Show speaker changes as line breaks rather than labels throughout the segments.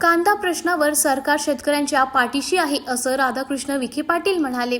कांदा प्रश्नावर सरकार शेतकऱ्यांच्या पाठीशी आहे असं राधाकृष्ण विखे पाटील म्हणाले.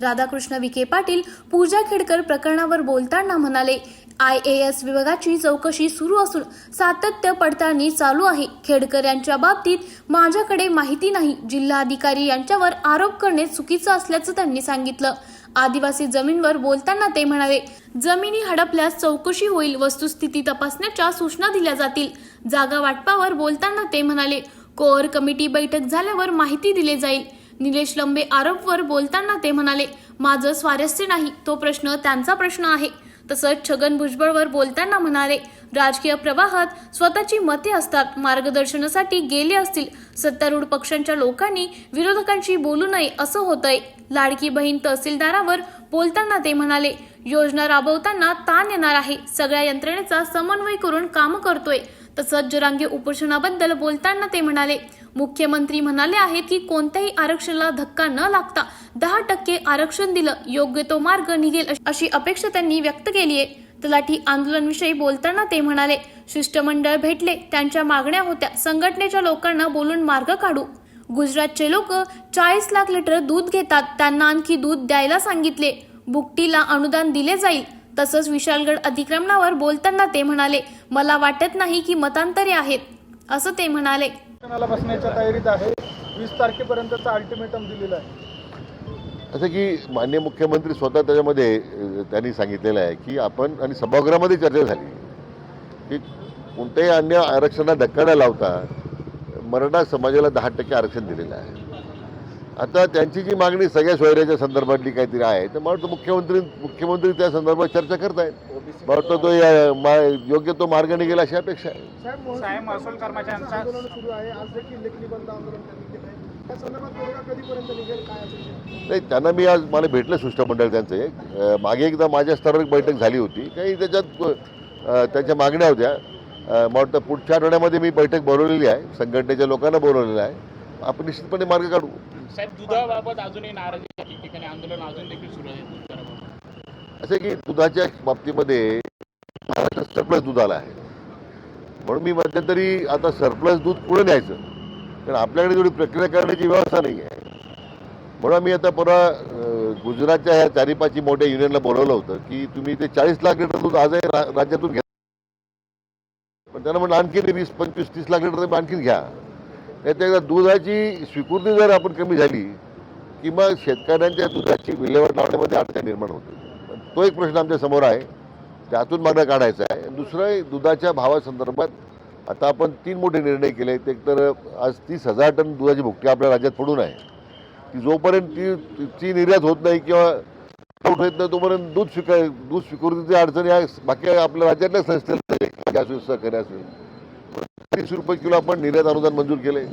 राधाकृष्ण विखे पाटील पूजा खेडकर प्रकरणावर बोलताना म्हणाले आय ए एस विभागाची चौकशी सुरू असून सातत्य पडताळणी चालू आहे. खेडकर यांच्या बाबतीत माझ्याकडे माहिती नाही. जिल्हाधिकारी यांच्यावर आरोप करणे चुकीचं असल्याचं त्यांनी सांगितलं. आदिवासी जमीनवर बोलताना ते म्हणाले जमिनी हडपल्यास चौकशी होईल वस्तुस्थिती तपासण्याच्या सूचना दिल्या जातील. जागा वाटपावर बोलताना ते म्हणाले कोअर कमिटी बैठक झाल्यावर माहिती दिली जाईल. निलेश लंबे आरोपवर बोलताना ते म्हणाले माझं स्वारस्य नाही तो प्रश्न त्यांचा प्रश्न आहे. तसंच छगन भुजबळवर बोलताना म्हणाले राजकीय प्रवाहात स्वतःची मते असतात मार्गदर्शनासाठी गेले असतील. सत्तारूढ पक्षांच्या लोकांनी विरोधकांशी बोलू नये असं होतंय. लाडकी बहीण तहसीलदारावर बोलताना ते म्हणाले योजना राबवताना ताण येणार आहे. सगळ्या यंत्रणेचा समन्वय करून काम करतोय. तसंच जरांगे उपोषणाबद्दल बोलताना ते म्हणाले मुख्यमंत्री म्हणाले आहेत की कोणत्याही आरक्षणाला धक्का न लागता दहा टक्के आरक्षण दिलं योग्य तो मार्ग निघेल अशी अपेक्षा त्यांनी व्यक्त केली आहे. तलाठी आंदोलनविषयी बोलताना ते म्हणाले शिष्टमंडळ भेटले त्यांच्या मागण्या होत्या संघटनेच्या लोकांना बोलून मार्ग काढू. गुजरातचे लोक चाळीस लाख लिटर दूध घेतात त्यांना आणखी दूध द्यायला सांगितले. बुकटीला अनुदान दिले जाईल तसंच विशालगड अतिक्रमणावर बोलताना ते म्हणाले मला वाटत नाही की मतांतरे आहेत असं ते म्हणाले.
बसण्याच्या तयारीत आहे. वीस तारखेपर्यंतचा अल्टिमेटम दिलेला आहे.
असं की मान्य मुख्यमंत्री स्वतः त्याच्यामध्ये त्यांनी सांगितलेलं आहे की आपण आणि सभागृहामध्ये चर्चा झाली. की कोणत्याही अन्य आरक्षणाला धक्का न लावता मराठा समाजाला दहा टक्के आरक्षण दिलेलं आहे. आता त्यांची जी मागणी सगळ्या सोयऱ्याच्या संदर्भातली काहीतरी आहे तर मला वाटतं मुख्यमंत्री मुख्यमंत्री त्या संदर्भात चर्चा करतायत. मला वाटतं तो या- मा- योग्य तो मार्ग निघेल अशी अपेक्षा आहे.
साहेब महसूल कर्मचाऱ्यांचा आंदोलन सुरू आहे. आज देखील लेखणी बंद आंदोलन त्यांनी केलं आहे त्या संदर्भात तोडगा कधीपर्यंत निघेल? काय असेल
नाही त्यांना मी आज मला भेटलं शिष्टमंडळ त्यांचं एक. अ, मागे एकदा माझ्या स्तरावर एक बैठक झाली होती. काही त्याच्यात अ, त्यांच्या मागण्या होत्या. अ, मला वाटतं पुढच्या आठवड्यामध्ये मी बैठक बोलवलेली आहे. संघटनेच्या लोकांना बोलवलेलं आहे. आपण निश्चितपणे मार्ग काढू.
साहेब दुधाबाबत अजूनही नाराजी ठिकठिकाणी आंदोलन अजून देखील सुरू आहे.
असं की दुधाच्या बाबतीमध्ये महाराष्ट्रात सरप्लस दूध आलं आहे. म्हणून मी मध्यंतरी आता सरप्लस दूध पुढे न्यायचं? कारण आपल्याकडे तेवढी प्रक्रिया करण्याची व्यवस्था नाही आहे. म्हणून आम्ही आता परवा गुजरातच्या ह्या चारी पाचही मोठ्या युनियनला बोलवलं होतं की तुम्ही ते चाळीस लाख लिटर दूध आजही राज्यातून घ्या. पण त्यांना म्हणलं आणखी वीस पंचवीस तीस लाख लिटर आणखीन घ्या. नाही त्या दुधाची स्वीकृती जर आपण कमी झाली की मग शेतकऱ्यांच्या दुधाची विल्हेवाट लावण्यामध्ये अडचण निर्माण होते. तो एक प्रश्न आमच्यासमोर आहे. त्यातून मार्ग काढायचा आहे. दुसरं दुधाच्या भावासंदर्भात आता आपण तीन मोठे निर्णय केले आहेत. एक तर आज तीस हजार टन दुधाची भुकटी आपल्या राज्यात पडून आहे. की जोपर्यंत ती ती निर्यात होत नाही किंवा आउट होत नाही तोपर्यंत दूध स्वीकार दूध स्वीकृतीची अडचण या बाकी आपल्या राज्यातल्या संस्थेला असेल सहकारी असेल. तीस रुपये किलो आपण निर्यात अनुदान मंजूर केले.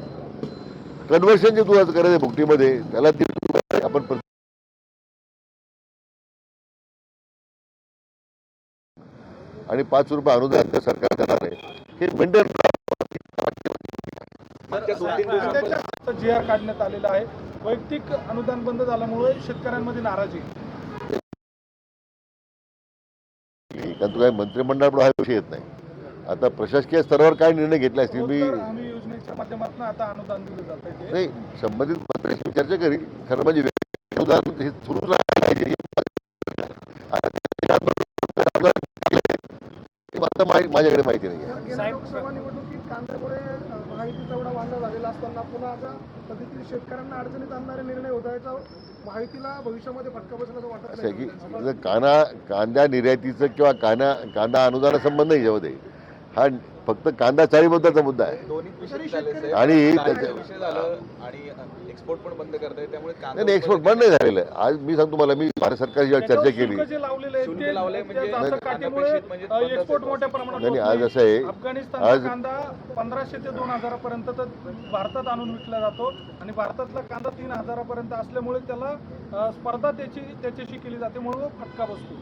कन्व्हर्शन जे दुधाचं करायचं भुकटीमध्ये त्याला रुपये आपण प्रति- आणि पाच रुपये अनुदान त्या सरकार देणार आहे. हे मेंटेन
जी आर काढण्यात आलेला आहे. वैयक्तिक अनुदान बंद झाल्यामुळे शेतकऱ्यांमध्ये नाराजी. आहे.
कारण तो काही मंत्रिमंडळापुढे हा विषय येत नाही. आता प्रशासकीय स्तरावर काय निर्णय घेतले असतील? मी
रोजगार हमी योजनेच्या माध्यमातून आता अनुदान दिलं जात आहे
नाही संबंधित मंत्र्यांशी चर्चा करील खरं म्हणजे उदाहरण हे सुरू आता माझ्याकडे माहिती नाही आहे.
गेल्या लोकसभा निवडणुकीत कांद्यामुळे महायुतीचा एवढा वांदा झालेला असताना पुन्हा आता कधीतरी शेतकऱ्यांना अडचणीत आणणारे निर्णय होतायचा महायुतीला भविष्यामध्ये फटका बसण्याचं वाटत
असं आहे की
नाही
जर काना कांदा निर्यातीचं किंवा काना कांदा अनुदानासंबंध नाही याच्यामध्ये. हा फक्त कांदा चाळीबद्दलचा मुद्दा आहे. आणि
एक्सपोर्ट पण बंद
नाही
कांदा
नाही एक्सपोर्ट बंद नाही झालेलं आहे. आज मी सांगतो मला मी भारत सरकारशी चर्चा केली.
म्हणजे
नाही,
म्हणजे
आज. असं आहे, आज-
कांदा पंधराशे ते दोन हजारापर्यंत तर भारतात आणून विकला जातो आणि भारतातला कांदा तीन हजारापर्यंत असल्यामुळे त्याला स्पर्धा त्याची त्याच्याशी केली जाते म्हणून फटका बसतो.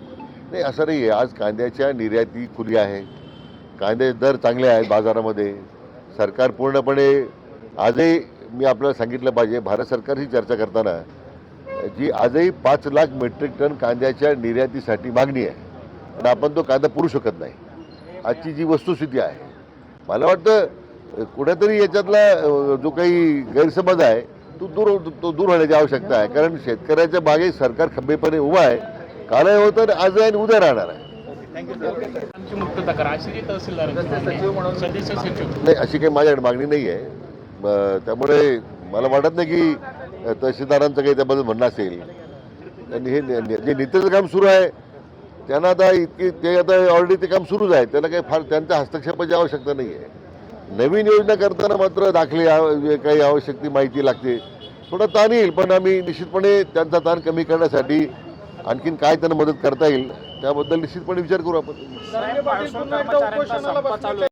नाही असं नाही आहे. आज कांद्याच्या निर्याती खुली आहे. कांदे दर चांगले आहेत बाजारामध्ये. सरकार पूर्णपणे आजही मी आपल्याला सांगितलं पाहिजे भारत सरकारशी चर्चा करताना जी आजही पाच लाख मेट्रिक टन कांद्याच्या निर्यातीसाठी मागणी आहे. पण आपण तो कांदा पुरू शकत नाही. आजची जी वस्तुस्थिती आहे. मला वाटतं कुठेतरी याच्यातला जो काही गैरसमज आहे तो दूर तो दूर होण्याची आवश्यकता आहे. कारण शेतकऱ्याच्या मागे सरकार खंबीरपणे उभा आहे. काल होतं आज आहे आणि उद्या राहणार आहे. नाही अशी काही माझ्याकडे मागणी नाही आहे. ब- त्यामुळे मला वाटत नाही की तहसीलदारांचं काही त्याबद्दल म्हणणं असेल. आणि हे जे नीतीचं काम सुरू आहे त्यांना आता इतकी ते आता ऑलरेडी ते काम सुरूच आहे. त्याला काही फार त्यांच्या हस्तक्षेपाची आवश्यकता नाही आहे. नवीन योजना करताना मात्र दाखले काही आवश्यक ती माहिती लागते थोडा ताण येईल पण आम्ही निश्चितपणे त्यांचा ताण कमी करण्यासाठी आणखीन काय त्यांना मदत करता येईल त्याबद्दल निश्चितपणे विचार करू आपण.
जरांगे पाटील पुन्हा एकदा उपोषणाला बसण्याच्या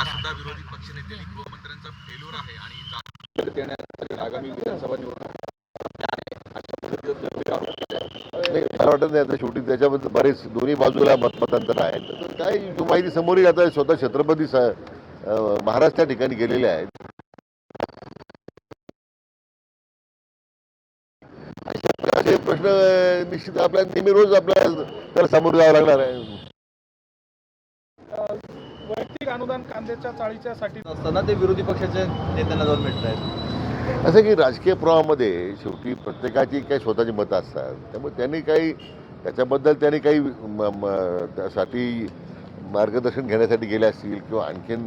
आज सुद्धा विरोधी पक्षनेते आणि गृहमंत्र्यांचा फेल्युअर आहे आणि देण्यासाठी आगामी विधानसभा निवडणूक अशा पद्धतीचं
नाही मला वाटत नाही आता शेवटी त्याच्याबद्दल बरेच दोन्ही बाजूला मतमतांतर आहे. तर काय जो माहिती समोर येईल आता स्वतः छत्रपती महाराज त्या ठिकाणी गेलेले आहेत. प्रकारचे प्रश्न निश्चित आपल्या नेहमी रोज आपल्याला त्याला सामोरं जावं लागणार आहे.
वैयक्तिक अनुदान कांद्याच्या चाळीच्यासाठी
असताना ते विरोधी पक्षाच्या नेत्यांना जाऊन भेटत आहेत.
असं की राजकीय प्रवाहामध्ये शेवटी प्रत्येकाची काही स्वतःची मतं असतात. त्यामुळे त्यांनी काही त्याच्याबद्दल त्यांनी काही म- म- त्यासाठी मार्गदर्शन घेण्यासाठी गेले असतील किंवा आणखीन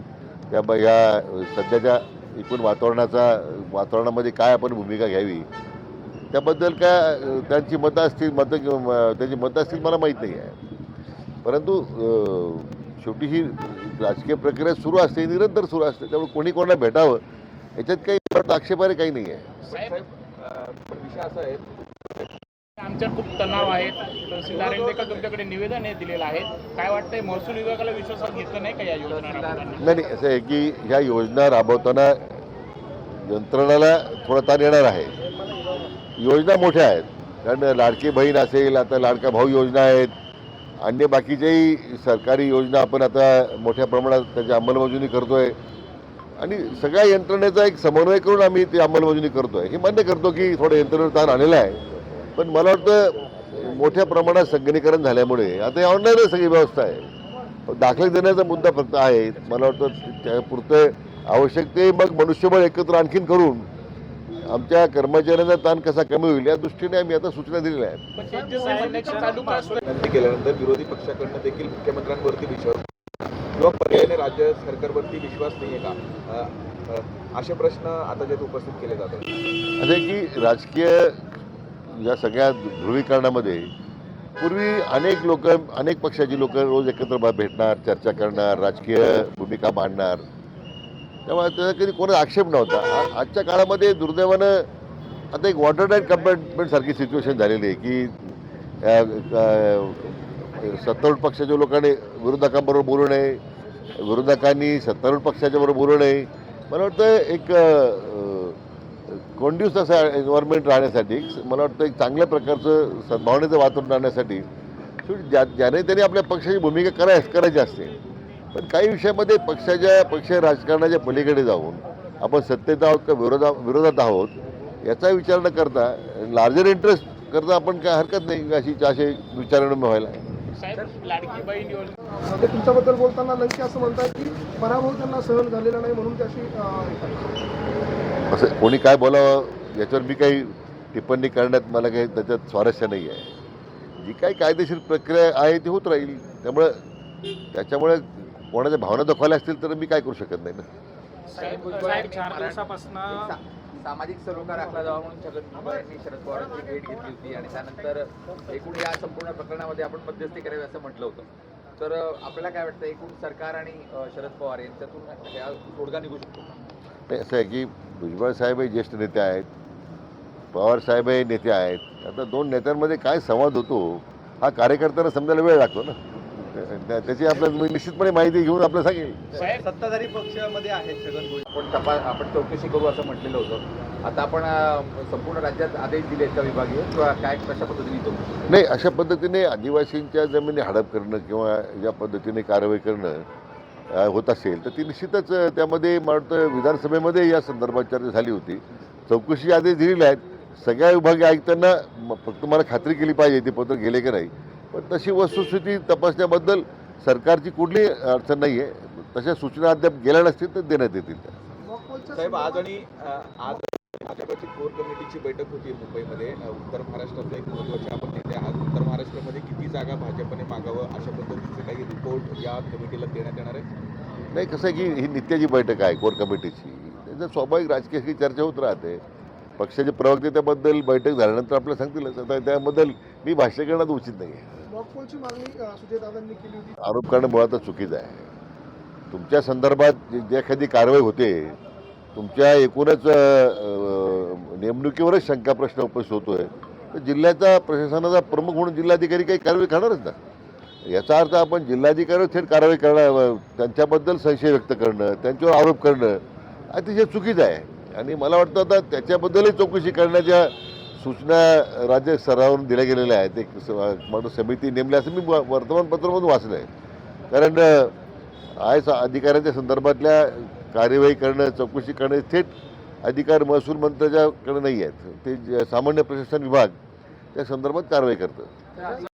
त्या ब- या सध्याच्या एकूण वातावरणाचा वातावरणामध्ये काय आपण भूमिका घ्यावी त्याबद्दल काय त्यांची मतं असतील मतं त्यांची मतं असतील मला माहीत नाही आहे. परंतु शेवटी ही राजकीय प्रक्रिया सुरू असते निरंतर सुरू असते त्यामुळे कोणी कोणाला भेटावं याच्यात काही मला आक्षेपार्ह काही नाही आहे.
विषय असा
खूप तणाव तहसीलदारांनी तुमच्याकडे निवेदन हे दिलेलं आहे? काय वाटतंय महसूल विभागाला विश्वासात घेतलं नाही का या योजना
नाही असं आहे की ह्या योजना राबवताना यंत्रणाला थोडा ताण येणार आहे. योजना मोठ्या आहेत. कारण लाडकी बहीण असेल आता लाडका भाऊ योजना आहेत. अन्य बाकीच्याही सरकारी योजना आपण आता मोठ्या प्रमाणात त्याची अंमलबजावणी आहे आणि सगळ्या यंत्रणेचा एक समन्वय करून आम्ही ती अंमलबजावणी आहे हे मान्य करतो की थोडं यंत्रणेवर ताण आलेला आहे. पण मला वाटतं मोठ्या प्रमाणात संगणीकरण झाल्यामुळे आता ऑनलाईनच सगळी व्यवस्था आहे. दाखले देण्याचा मुद्दा फक्त आहे मला वाटतं त्यापुरतं आवश्यक ते मग मनुष्यबळ एकत्र आणखीन करून आमच्या कर्मचाऱ्यांचा ताण कसा कमी होईल या दृष्टीने आम्ही आता सूचना दिलेल्या आहेत.
विनंती केल्यानंतर विरोधी पक्षाकडनं देखील मुख्यमंत्र्यांवरती विश्वास किंवा पर्यायाने राज्य सरकारवरती विश्वास नाही आहे का असे प्रश्न आता जे उपस्थित केले जातात.
असं की राजकीय या सगळ्या ध्रुवीकरणामध्ये पूर्वी अनेक लोक अनेक पक्षाची लोक रोज एकत्र भेटणार चर्चा करणार राजकीय भूमिका मांडणार. त्यामुळे त्याचा कधी कोणाचा आक्षेप नव्हता. आजच्या काळामध्ये दुर्दैवानं आता एक वॉटर टाईट कंपार्टमेंट सारखी सिच्युएशन झालेली आहे की सत्तारूढ पक्षाच्या लोकांनी विरोधकांबरोबर बोलू नये विरोधकांनी सत्तारूढ पक्षाच्या बरोबर बोलू नये. मला वाटतं एक अ, कोंड्यूस असं एन्व्हायरमेंट राहण्यासाठी मला वाटतं एक चांगल्या प्रकारचं सद्भावनेचं वातावरण राहण्यासाठी शेवटी ज्या ज्याने त्याने आपल्या पक्षाची भूमिका करायच करायची असते पण काही विषयामध्ये पक्षाच्या पक्ष राजकारणाच्या पलीकडे जाऊन आपण सत्तेत आहोत का विरोधा विरोधात आहोत याचा विचार न करता लार्जर इंटरेस्ट करता आपण काय हरकत नाही अशी असे विचारणं व्हायला.
ते तुमच्याबद्दल बोलताना लंके असं म्हणतात की पराभव त्यांना सहन झालेला नाही म्हणून त्याशी
असं कोणी काय बोलावं याच्यावर मी काही टिप्पणी करण्यात मला काही त्याच्यात स्वारस्य नाही आहे. जी काही कायदेशीर प्रक्रिया आहे ती होत राहील. त्यामुळं त्याच्यामुळे कोणाच्या भावना दुखावल्या असतील तर मी काय करू शकत नाही ना.
साहेब साहेब चार दिवसापासून
सामाजिक सरोकार राखला जावा म्हणून छगन भुजबळ यांनी शरद पवारांची भेट घेतली होती आणि त्यानंतर एकूण या संपूर्ण प्रकरणामध्ये आपण मध्यस्थी करावी असं म्हटलं होतं. तर अं, आपल्याला काय वाटतं एकूण सरकार आणि अं, शरद पवार यांच्यातून या तोडगा निघू शकतो
नाही असं आहे की भुजबळ साहेब हे ज्येष्ठ नेते आहेत पवार साहेब हे नेते आहेत. आता दोन नेत्यांमध्ये काय संवाद होतो हा कार्यकर्त्यांना समजायला वेळ लागतो ना. त्या- त्याची आपल्याला मी निश्चितपणे माहिती घेऊन आपल्याला सांगेल
साहेब
सत्ताधारी पक्षामध्ये आहेत छगन भुजबळ
आपण तपास आपण चौकशी करू असं म्हटलेलं होतं. आता आपण अं, संपूर्ण राज्यात आदेश दिले आहेत का विभागीय. किंवा काय कशा पद्धतीने चौकशी
नाही अशा पद्धतीने आदिवासींच्या जमिनी हडप करणं किंवा ज्या पद्धतीने कारवाई करणं अ, होत असेल तर ती निश्चितच अ, त्यामध्ये मला वाटतं विधानसभेमध्ये या संदर्भात चर्चा झाली होती. चौकशी आदेश दिलेले आहेत. सगळ्या विभागीय आयुक्तांना म- फक्त मला खात्री केली पाहिजे ते पत्र गेले की नाही. पण तशी वस्तुस्थिती तपासण्याबद्दल सरकारची कुठली अडचण नाही आहे तशा सूचना अद्याप गेल्या नसतील तर देण्यात येतील त्या.
साहेब आज आणि आज भाजपची कोर कमिटीची बैठक होती मुंबईमध्ये. उत्तर महाराष्ट्रातले एक महत्त्वाचे आपण नेते आहात. उत्तर महाराष्ट्रामध्ये किती जागा भाजपने मागावं अशा पद्धतीचे काही रिपोर्ट या कमिटीला देण्यात येणार आहे
नाही कसं आहे की ही नित्याची बैठक आहे कोर कमिटीची. त्याचं स्वाभाविक राजकीय ही चर्चा होत राहते. पक्षाचे प्रवक्ते त्याबद्दल बैठक झाल्यानंतर आपल्याला सांगतीलच आता त्याबद्दल मी भाष्य करण्यात उचित नाही आहे
मॉकपोलची मागणी सुजयदादांनी केली होती.
आरोप करणं मुळातच चुकीचं आहे. तुमच्या संदर्भात जे एखादी कारवाई होते तुमच्या एकूणच नेमणुकीवरच शंका प्रश्न उपस्थित होतोय. तर जिल्ह्याचा प्रशासनाचा प्रमुख म्हणून जिल्हाधिकारी काही कारवाई करणारच ना? याचा अर्थ आपण जिल्हाधिकारी थेट कारवाई करणं त्यांच्याबद्दल संशय व्यक्त करणं त्यांच्यावर आरोप करणं अतिशय चुकीचं आहे. आणि मला वाटतं आता त्याच्याबद्दलही चौकशी करण्याच्या सूचना राज्य स्तरावरून दिल्या गेलेल्या आहेत. एक स- समिती नेमली असं मी वर्तमानपत्रामधून वाचलं आहे कारण आय अधिकाऱ्यांच्या संदर्भातल्या कार्यवाही करणं चौकशी करणं थेट अधिकार महसूल मंत्र्याच्याकडे नाही आहेत. ते सामान्य प्रशासन विभाग त्या संदर्भात कारवाई करतं.